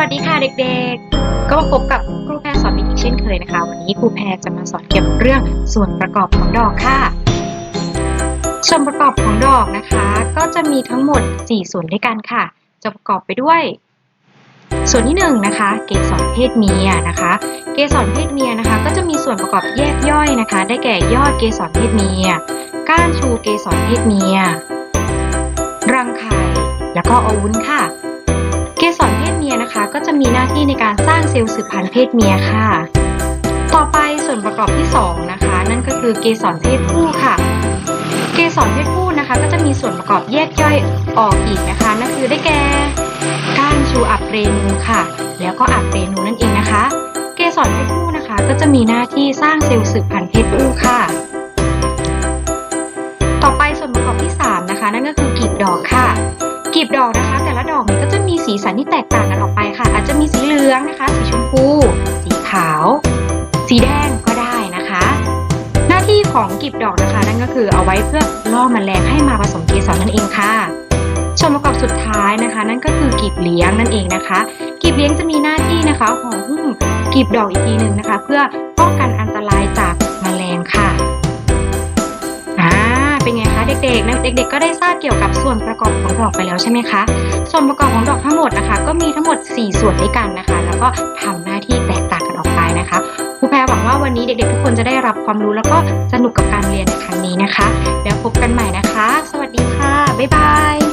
วัสดีค่ะเด็กๆ ก็มาพบกับครูแพรสอนวิทย์อีกเช่นเคยนะคะ วันนี้ครูแพรจะมาสอนเกี่ยวกับเรื่องส่วนประกอบของดอกค่ะ ส่วนประกอบของดอกนะคะ ก็จะมีทั้งหมด 4 ส่วนด้วยกันค่ะ จะประกอบไปด้วย ส่วนที่1นงนะคะ เกสรเพศเมียนะคะ เกสรเพศเมียนะคะ ก็จะมีส่วนประกอบแยกย่อยนะคะ ได้แก่ยอดเกสรเพศเมีย ก้านชูเกสรเพศเมีย รังไข่แล้วก็อวุธค่ะ ลล์สืบพันธุ์เพศเมียค่ะ ต่อไปส่วนประกอบที่ 2 นะคะ นั่นก็คือเกสรเพศผู้ค่ะ เกสรเพศผู้นะคะ ก็จะมีส่วนประกอบแยกย่อยออกอีกนะคะ นั่นคือได้แก่ก้านชูอับเรนูค่ะ แล้วก็อับเรนูนั่นเองนะคะ เกสรเพศผู้นะคะ ก็จะมีหน้าที่สร้างเซลล์สืบพันธุ์เพศผู้ค่ะ ต่อไปส่วนประกอบที่ 3 นะคะ นั่นก็คือกลีบดอกค่ะกลีบดอกนะคะ ละดอกเนี่ยก็จะมีสีสันที่แตกต่างกันออกไปค่ะ อาจจะมีสีเหลืองนะคะ สีชมพู สีขาว สีแดงก็ได้นะคะ หน้าที่ของกลีบดอกนะคะ นั่นก็คือเอาไว้เพื่อล่อแมลงให้มาผสมเกสรนั่นเองค่ะส่วนประกอบสุดท้ายนะคะ นั่นก็คือกลีบเลี้ยงนั่นเองนะคะกลีบเลี้ยงจะมีหน้าที่นะคะห่อหุ้มกลีบดอกอีกทีหนึ่งนะคะ เพื่อป้องกันอันตรายจาก เด็กๆ ก็ได้ทราบเกี่ยวกับส่วนประกอบของดอกไปแล้วใช่ไหมคะ ส่วนประกอบของดอกทั้งหมดนะคะ ก็มีทั้งหมด 4 ส่วนด้วยกันนะคะ แล้วก็ทำหน้าที่แตกต่างกันออกไปนะคะครูแพรหวังว่าวันนี้เด็กๆ ทุกคนจะได้รับความรู้แล้วก็สนุกกับการเรียนในครั้งนี้นะคะ แล้วพบกันใหม่นะคะ สวัสดีค่ะ บ๊ายบาย